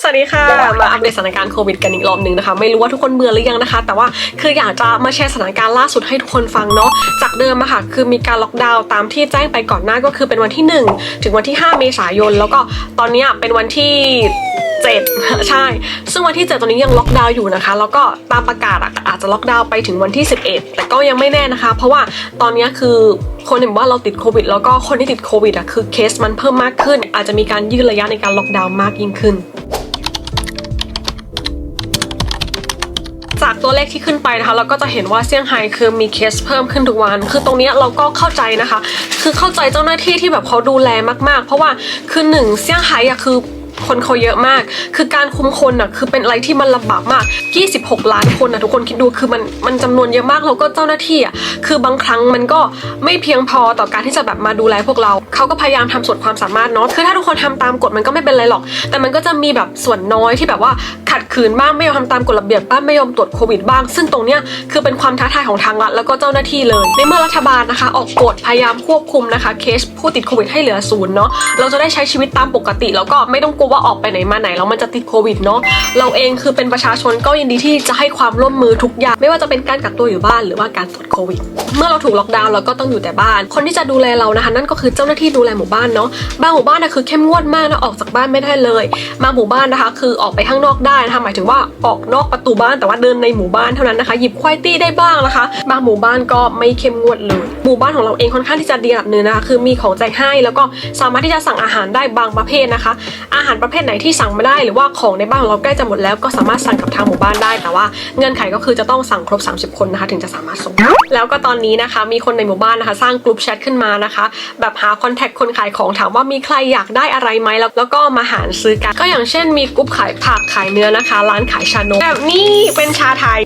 สวัสดีค่ะ มาอัปเดตสถานการณ์โควิดกันอีกรอบหนึ่งนะคะ ไม่รู้ว่าทุกคนเบื่อหรือยังนะคะ แต่ว่าคืออยากจะมาแชร์สถานการณ์ล่าสุดให้ทุกคนฟังเนาะ จากเดิมอะค่ะ คือมีการล็อกดาวน์ตามที่แจ้งไปก่อนหน้าก็คือเป็นวันที่ 1 ถึงวันที่ 5 เมษายน แล้วก็ตอนเนี้ยเป็นวันที่7ใช่ ซึ่งวันที่ 7ตอนนี้ยังล็อกดาวน์อยู่นะคะ แล้วก็ตามประกาศอะอาจจะล็อกดาวน์ไปถึงวันที่ 11 แต่ก็ยังไม่แน่นะคะ เพราะว่าตอนเนี้ยคือคนเห็นว่าเราติดโควิด แล้วก็คนที่ติดโควิดอะคือเคสมันเพิ่มมากขึ้น อาจจะมีการยืดระยะในการล็อกดาวน์มากยิ่งขึ้น จากตัวเลขที่ขึ้นไปนะคะ เราก็จะเห็นว่าเซี่ยงไฮ้คือมีเคสเพิ่มขึ้นทุกวัน คือตรงนี้เราก็เข้าใจนะคะ คือเข้าใจเจ้าหน้าที่ที่แบบเขาดูแลมากๆ เพราะว่าคือหนึ่งเซี่ยงไฮ้อะคือคนเขาเยอะมาก คือการคุมคนอะคือเป็นอะไรที่มันลำบากมาก 26 ล้านคนอะทุกคนคิดดู คือมัน มันจำนวนเยอะมาก แล้วก็เจ้าหน้าที่อะ คือบางครั้งมันก็ไม่เพียงพอต่อการที่จะแบบมาดูแลพวกเรา เขาก็พยายามทำสุดความสามารถเนาะคือถ้าทุกคนทำตามกฎมันก็ไม่เป็นไรหรอก แต่มันก็จะมีแบบส่วนน้อยที่แบบว่าขัดขืนบ้างไม่ยอมทำตามกฎระเบียบบ้างไม่ยอมตรวจโควิดบ้าง ซึ่งตรงเนี้ยคือเป็นความท้าทายของทางรัฐแล้วก็เจ้าหน้าที่เลย ในเมื่อรัฐบาลนะคะ ออกกฎพยายามควบคุมนะคะเคสผู้ติดโควิดให้เหลือศูนย์เนาะเราจะได้ใช้ชีวิตตามปกติ แล้วก็ไม่ต้องกลัวว่าออกไปไหนมาไหนแล้วมันจะติดโควิดเนาะเราเองคือเป็นประชาชนก็ยินดีที่จะให้ความร่วมมือทุกอย่าง ไม่ว่าจะเป็นการกักตัวอยู่บ้านหรือว่าการตรวจโควิด เมื่อเราถูกล็อกดาวน์เราก็ต้องอยู่แต่บ้าน คนที่จะดูแลเรานะคะ นั่นก็คือเจ้าหน้าที่ดูแลหมู่บ้านเนาะบางหมู่บ้านนะคือเข้มงวดมากนะออกจากบ้านไม่ได้เลยบางหมู่บ้านนะคะ คือออกไปข้างนอกได้นะคะหมายถึงว่าออกนอกประตูบ้านแต่ว่าเดินในหมู่บ้านเท่านั้นนะคะ หยิบควายตี้ได้บ้างนะคะ บางหมู่บ้านก็ไม่เข้มงวดเลยหมู่บ้านของเราเองค่อนข้างที่จะดีระดับหนึ่งนะคะ คือมีของแจกให้แล้วก็สามารถที่จะสั่งอาหารได้บางประเภทนะคะ อาหารประเภทไหนที่สั่งไม่ได้หรือว่าของในบ้านของเราใกล้จะหมดแล้วก็สามารถสั่งกับทางหมู่บ้านได้ แต่ว่าเงื่อนไขก็คือจะต้องสั่งครบ 30 คนนะคะ ถึงจะสามารถส่งแล้วก็ตอนนี้นะคะ มีคนในหมู่บ้านนะคะ สร้างกลุ่มแชทขึ้นมานะคะ แบบหาคอนแท็กคนขายของถามว่ามีใครอยากได้อะไรไหมแล้วแล้วก็มาหารซื้อกัน ก็อย่างเช่นมีกรุ๊ปขายผักขายเนื้อนะคะ ร้านขายชานมแบบนี้เป็นชาไทย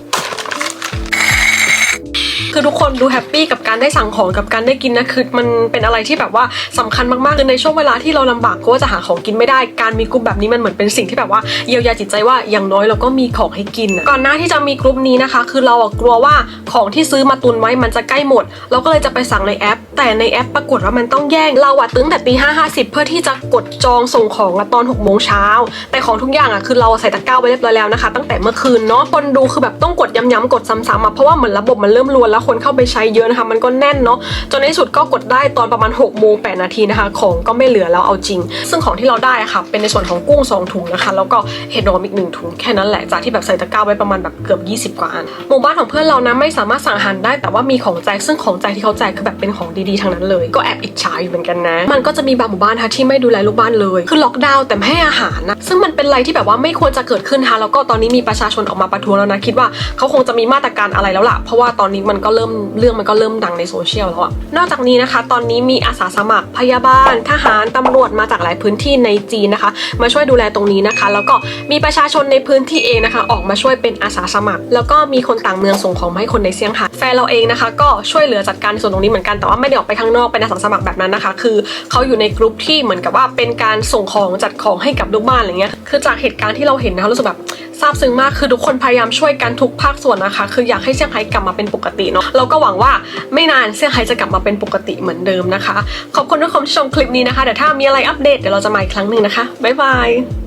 คือทุกคนดูแฮปปี้กับการได้สั่งของกับการได้กินนะคือมันเป็นอะไรที่แบบว่าสำคัญมากๆคือในช่วงเวลาที่เราลำบากเพราะว่าจะหาของกินไม่ได้ การมีกลุ่มแบบนี้มันเหมือนเป็นสิ่งที่แบบว่าเยียวยาจิตใจว่าอย่างน้อยเราก็มีของให้กิน ก่อนหน้าที่จะมีกลุ่มนี้นะคะ คือเราอะกลัวว่าของที่ซื้อมาตุนไว้มันจะใกล้หมด เราก็เลยจะไปสั่งในแอป แต่ในแอปปรากฏว่ามันต้องแย่งเราอะตึงแต่ตีห้าห้าสิบเพื่อที่จะกดจองส่งของอะตอนหกโมงเช้าแต่ของทุกอย่างอะคือเราใส่ตะกร้าไว้เรียบร้อยแล้วนะคะ ตั้งแต่เมื่อคืนเนาะคนดูคือแบบต้องกดย้ำๆกดซ้ำๆอะเพราะว่าเหมือนระบบมันเริ่มรวนแล้วคนเข้าไปใช้เยอะนะคะ มันก็แน่นเนาะจนในสุดก็กดได้ตอนประมาณ6โมง8นาทีนะคะ ของก็ไม่เหลือแล้วเอาจริง ซึ่งของที่เราได้อะค่ะ เป็นในส่วนของกุ้ง2ถุงนะคะ แล้วก็เห็ดหอมอีกหนึ่งถุงแค่นั้นแหละจากที่แบบใส่ตะกร้าไว้ประมาณแบบเกือบ 20 กว่าอันหมู่บ้านของเพื่อนเรานะไม่สามารถสั่งอาหารได้แต่ว่ามีของแจกซึ่งของแจกที่เขาแจกคือแบบเป็นของดีๆทั้งนั้นเลย ก็แอบอิจฉาอยู่เหมือนกันนะ มันก็จะมีบางหมู่บ้านนะคะที่ไม่ดูแลลูกบ้านเลย คือล็อกดาวน์แต่ไม่ให้อาหารนะซึ่งมันเป็นอะไรที่แบบว่าไม่ควรจะเกิดขึ้นนะคะแล้วก็ตอนนี้มีประชาชนออกมาประท้วงแล้วนะคิดว่าเขาคงจะมีมาตรการอะไรแล้วล่ะเพราะว่าตอนนี้มันก็เริ่มเรื่องมันก็เริ่มดังในโซเชียลแล้วอะนอกจากนี้นะคะ ตอนนี้มีอาสาสมัครพยาบาลทหารตำรวจมาจากหลายพื้นที่ในจีนนะคะ มาช่วยดูแลตรงนี้นะคะ แล้วก็มีประชาชนในพื้นที่เองนะคะ ออกมาช่วยเป็นอาสาสมัคร แล้วก็มีคนต่างเมืองส่งของมาให้คนในเซี่ยงไฮ้แฟนเราเองนะคะ ก็ช่วยเหลือจัดการในส่วนตรงนี้เหมือนกันแต่ว่าไม่ได้ออกไปข้างนอกเป็นอาสาสมัครแบบนั้นนะคะ คือเขาอยู่ในกลุ่มที่เหมือนกับว่าเป็นการส่งของจัดของให้กับลูกบ้านอะไรเงี้ยคือจากเหตุการณ์ที่เราเห็นนะคะรู้สึกแบบ ซาบซึ้งมากคือทุกคนพยายามช่วยกันทุกภาคส่วนนะคะ คืออยากให้เซี่ยงไฮ้กลับมาเป็นปกติเนาะเราก็หวังว่าไม่นานเซี่ยงไฮ้จะกลับมาเป็นปกติเหมือนเดิมนะคะ ขอบคุณทุกคนที่ชมคลิปนี้นะคะเดี๋ยวถ้ามีอะไรอัปเดตเดี๋ยวเราจะมาอีกครั้งหนึ่งนะคะบ๊ายบาย